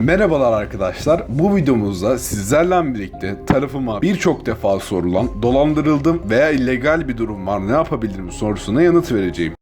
Merhabalar arkadaşlar. Bu videomuzda sizlerle birlikte tarafıma birçok defa sorulan dolandırıldım veya illegal bir durum var ne yapabilirim sorusuna yanıt vereceğim.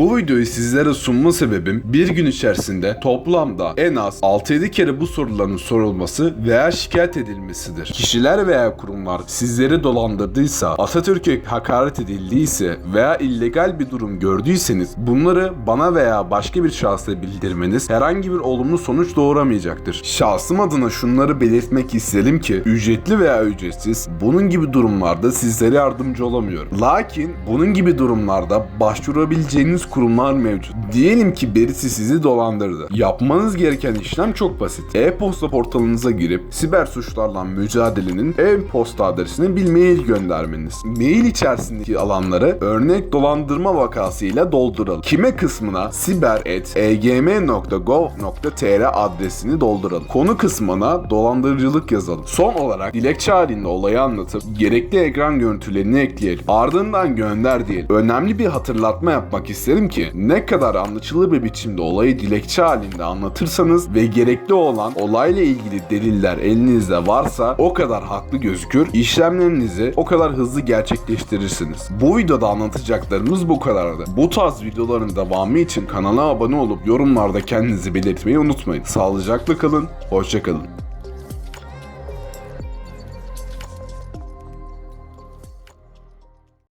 Bu videoyu sizlere sunma sebebim bir gün içerisinde toplamda en az 6-7 kere bu soruların sorulması veya şikayet edilmesidir. Kişiler veya kurumlar sizleri dolandırdıysa, Atatürk'e hakaret edildiyse veya illegal bir durum gördüyseniz bunları bana veya başka bir şahsa bildirmeniz herhangi bir olumlu sonuç doğuramayacaktır. Şahsım adına şunları belirtmek isterim ki ücretli veya ücretsiz bunun gibi durumlarda sizlere yardımcı olamıyorum. Lakin bunun gibi durumlarda başvurabileceğiniz kurumlar mevcut. Diyelim ki birisi sizi dolandırdı. Yapmanız gereken işlem çok basit. E-posta portalınıza girip siber suçlarla mücadelenin e-posta adresini bir mail göndermeniz. Mail içerisindeki alanları örnek dolandırma vakasıyla dolduralım. Kime kısmına siber.egm.gov.tr adresini dolduralım. Konu kısmına dolandırıcılık yazalım. Son olarak dilekçe halinde olayı anlatıp gerekli ekran görüntülerini ekleyelim. Ardından gönder diyelim. Önemli bir hatırlatma yapmak isterim ki ne kadar anlaşılır bir biçimde olayı dilekçe halinde anlatırsanız ve gerekli olan olayla ilgili deliller elinizde varsa o kadar haklı gözükür, işlemlerinizi o kadar hızlı gerçekleştirirsiniz. Bu videoda anlatacaklarımız bu kadardı. Bu tarz videoların devamı için kanala abone olup yorumlarda kendinizi belirtmeyi unutmayın. Sağlıcakla kalın, hoşçakalın.